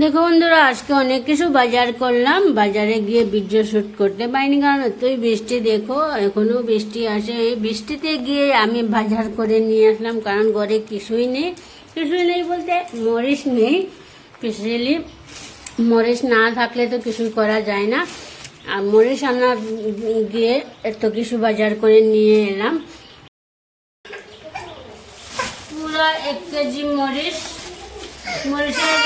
দেখো বন্ধুরা, আজকে অনেক কিছু বাজার করলাম। বাজারে গিয়ে ভিডিও শুট করতে পারিনি, কারণ এতই বৃষ্টি, দেখো এখনও বৃষ্টি আসে। এই বৃষ্টিতে গিয়ে আমি বাজার করে নিয়ে আসলাম, কারণ ঘরে কিছুই নেই। কিছুই নেই বলতে মরিচ নেই, স্পেশালি মরিচ না থাকলে তো কিছুই করা যায় না। আর মরিচ আনা গিয়ে এত কিছু বাজার করে নিয়ে এলাম। পুরো এক কেজি মরিচ, মরিচের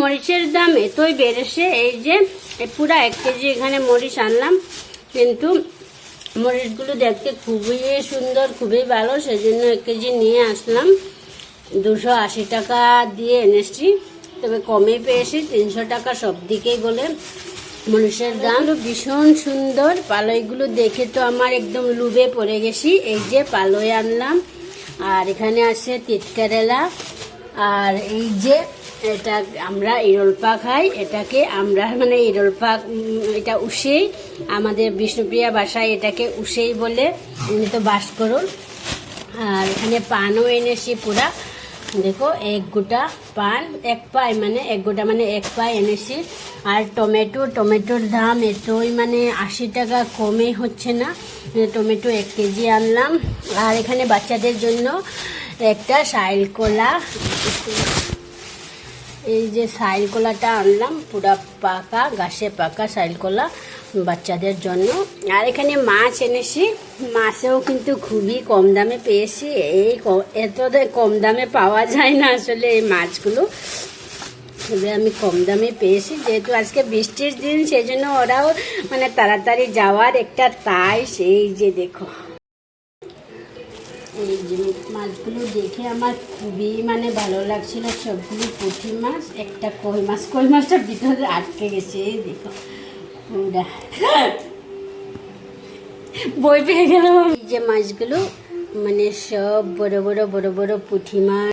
মরিচের দাম এতই বেড়েছে, এই যে পুরো এক কেজি এখানে মরিচ আনলাম। কিন্তু মরিচগুলো দেখতে খুবই সুন্দর, খুবই ভালো, সেজন্য এক কেজি নিয়ে আসলাম। দুশো আশি টাকা দিয়ে এনেছি, তবে কমে পেয়েছি, তিনশো টাকা সব দিকেই বলে। মরিচের দাম ভীষণ সুন্দর, পালইগুলো দেখে তো আমার একদম লুবে পড়ে গেছি। এই যে পালই আনলাম, আর এখানে আছে তিতকারেলা। আর এই যে এটা আমরা ইরলপা খাই, এটাকে আমরা মানে ইরলপা এটা উষেই আমাদের বিষ্ণুপ্রিয়া বাসায় এটাকে উষেই বলে, উনি তো বাস করুন। আর এখানে পানও এনেছি পুরা। দেখো, এক গোটা পান, এক পাই মানে এক গোটা মানে এক পাই এনেছি। আর টমেটো, টমেটোর দাম এতই মানে আশি টাকা, কমে হচ্ছে না। টমেটো এক কেজি আনলাম। আর এখানে বাচ্চাদের জন্য একটা সাইল কলা। এই যে সাইল কলাটা আনলাম, পুরা পাকা গাছে পাকা সাইল কলা বাচ্চাদের জন্য। আর এখানে মাছ এনেছি, মাছেও কিন্তু খুবই কম দামে পেয়েছি। এই এত কম দামে পাওয়া যায় না আসলে এই মাছগুলো। আমি কম দামে পেয়েছি, যেহেতু আজকে বৃষ্টির দিন সেই জন্য ওরাও মানে তাড়াতাড়ি যাওয়ার একটা তাই, সেই যে দেখো। এই যে মাছগুলো দেখে আমার খুবই মানে ভালো লাগছিল সবগুলো পুঁটি মাছ, একটা কই মাছ, কই মাছটা ভিতরে আটকে গেছে, এই দেখো। বই পেয়ে গেল এই যে মাছগুলো মানে সব বড় বড় বড় বড় পুঁটি মাছ।